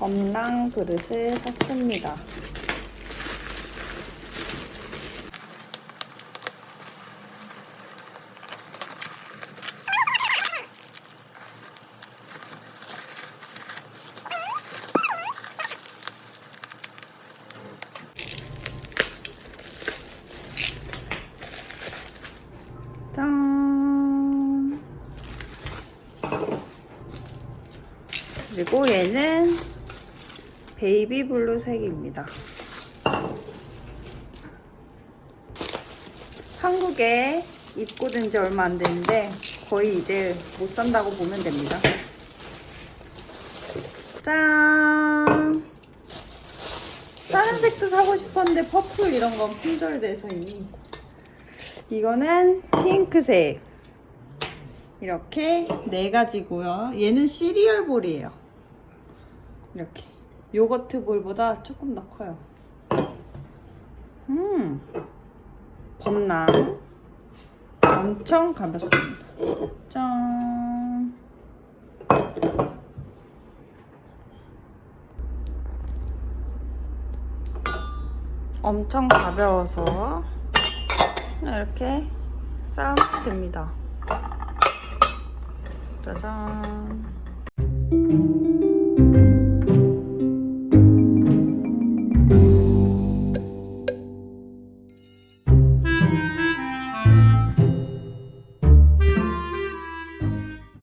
범랑 그릇을 샀습니다. 짠. 그리고 얘는 베이비 블루 색입니다. 한국에 입고된 지 얼마 안 됐는데 거의 이제 못 산다고 보면 됩니다. 짠! 다른 색도 사고 싶었는데 퍼플 이런 건 품절돼서 이미 이거는 핑크색 이렇게 네 가지고요 얘는 시리얼 볼이에요 이렇게 요거트 볼보다 조금 더 커요 음 범랑 엄청 가볍습니다 짠 엄청 가벼워서 이렇게 쌓으면 됩니다. 짜잔.